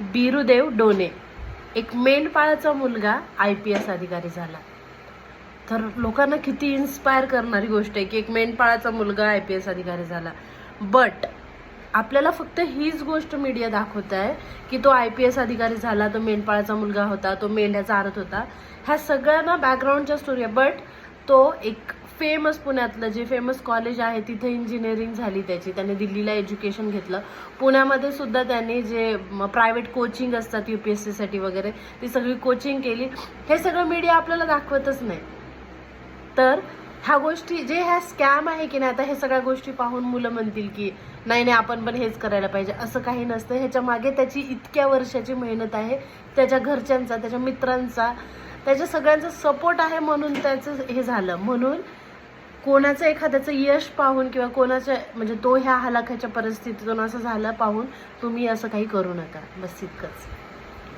बिरुदेव डोने. एक मेंढपाळाचा मुलगा आय पी एस अधिकारी झाला. तर लोकांना किती इन्स्पायर करणारी गोष्ट आहे की एक मेंढपाळाचा मुलगा आय पी एस अधिकारी झाला. बट आपल्याला फक्त हीच गोष्ट मीडिया दाखवत आहे की तो आय पी एस अधिकारी झाला तो मेंढपाळाचा मुलगा होता तो मेंढ्याचा आरत होता. ह्या सगळ्यांना बॅकग्राऊंडच्या स्टोरी आहे. बट तो एक फेमस पुण्यातलं जे फेमस कॉलेज आहे तिथे इंजिनिअरिंग झाली त्याची. त्याने दिल्लीला एज्युकेशन घेतलं. पुण्यामध्ये सुद्धा त्याने जे प्रायव्हेट कोचिंग असतात यू पी एस सीसाठी वगैरे ती सगळी कोचिंग केली. हे सगळं मीडिया आपल्याला दाखवतच नाही. तर ह्या गोष्टी जे ह्या स्कॅम आहे की नाही आता हे सगळ्या गोष्टी पाहून मुलं म्हणतील की नाही नाही आपण पण हेच करायला पाहिजे. असं काही नसतं. ह्याच्या मागे त्याची इतक्या वर्षाची मेहनत आहे. त्याच्या घरच्यांचा त्याच्या मित्रांचा त्याच्या सगळ्यांचा सपोर्ट आहे म्हणून त्याचं हे झालं. म्हणून कोणाचं एखाद्याचं यश पाहून किंवा कोणाच्या म्हणजे तो ह्या हलाखाच्या परिस्थितीतून असं झालं पाहून तुम्ही असं काही करू नका. बस इतकंच.